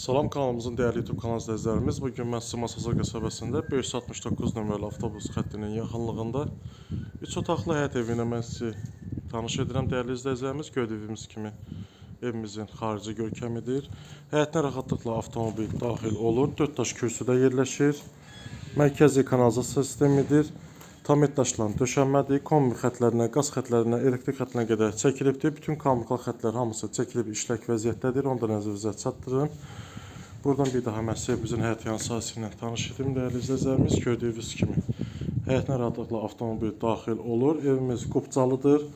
Salam kanalımızın değerli YouTube kanal izləyicilərimiz. Bu gün mən sizə Masazır qəsəbəsində 569 nömrəli avtobus xəttinin yaxınlığında 3 otaqlı həyət evi ilə mən sizi tanış edirəm dəyərli izləyicilərimiz. Gördüyünüz kimi evimizin xarici görkəmidir. Həyətinə rahatlıqla avtomobil daxil olur. 4 daş kürsüdə yerləşir. Mərkəzi kanalizasiya sistemidir. Tam daşlan döşənmədir. Kombi xətlərinə, qaz xətlərinə, elektrik xətlərinə qədər çəkilibdir. Bütün kommunikasiya xətləri hamısı çəkilib işlək vəziyyətdədir. Onu da nəzərinizə çatdırın. Buradan bir daha bizim həyat yan sahəsi ilə tanış edim dəyərli izləyicilərimiz. Gördüyünüz kimi həyətinə rahatlıqla avtomobil daxil olur. Evimiz qubcalıdır.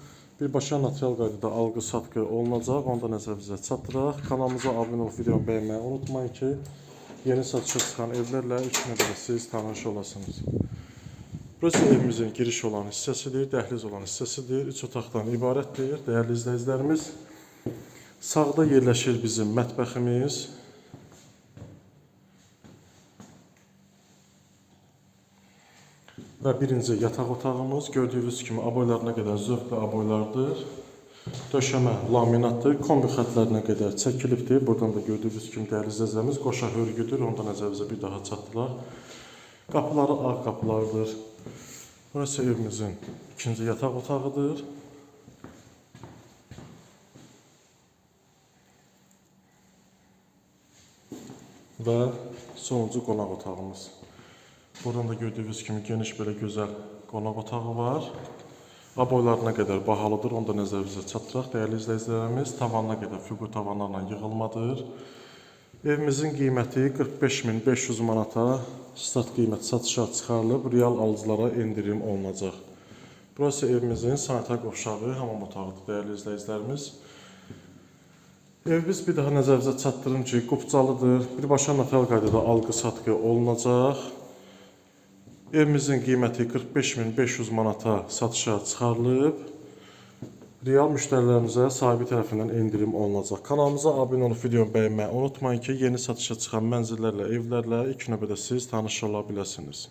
Birbaşa natural qaydada alqı satqı olunacaq. Onu da nəzərinizə çatdıraq. Kanalımıza abunə olub videomu bəyənməyi unutmayın ki, yeni satışa çıxan evlərlə ilk növbədə siz tanış olasınız. Burası evimizin giriş olan hissəsidir, dəhliz olan hissəsidir. Üç otaqdan ibarətdir, dəyərli izləyicilərimiz. Sağda yerləşir bizim mətbəximiz. Və birinci yataq otağımız gördüyünüz kimi aboylarına qədər zövqlə aboylardır. Döşəmə laminatdır. Kombi xətlərinə qədər çəkilibdir. Buradan da gördüyünüz kimi izləyicilərimiz qoşa hörgüdür. Onu da nəzərinizə bir daha çatdıraq. Qapıları ağ qapılardır. Burası evimizin ikinci yataq otağıdır. Və sonuncu qonaq otağımız. Buradan da gördüyünüz kimi geniş belə gözəl qonaq otağı var. Aboylarına qədər bahalıdır, onu da nəzərinizə çatdıraq. Dəyərli izləyicilərimiz, tavanına qədər fiqur tavanlarla yığılmadır. Evimizin qiyməti 45500 manata start qiymət satışa çıxarılıb, real alıcılara endirim olunacaq. Burası evimizin sanitar qovşağı, hamam otağıdır dəyərli izləyicilərimiz. Evimiz bir daha nəzərinizə çatdırım ki, qubcalıdır. Birbaşa natural qaydada alqı-satqı olunacaq. Evimizin qiyməti 45500 manata satışa çıxarılıb. Real müştərilərimizə sahibi tərəfindən endirim olunacaq. Kanalımıza abunə olub videonu bəyənməyi unutmayın ki, yeni satışa çıxan mənzillərlə, evlərlə ilk növbədə siz tanış ola biləsiniz.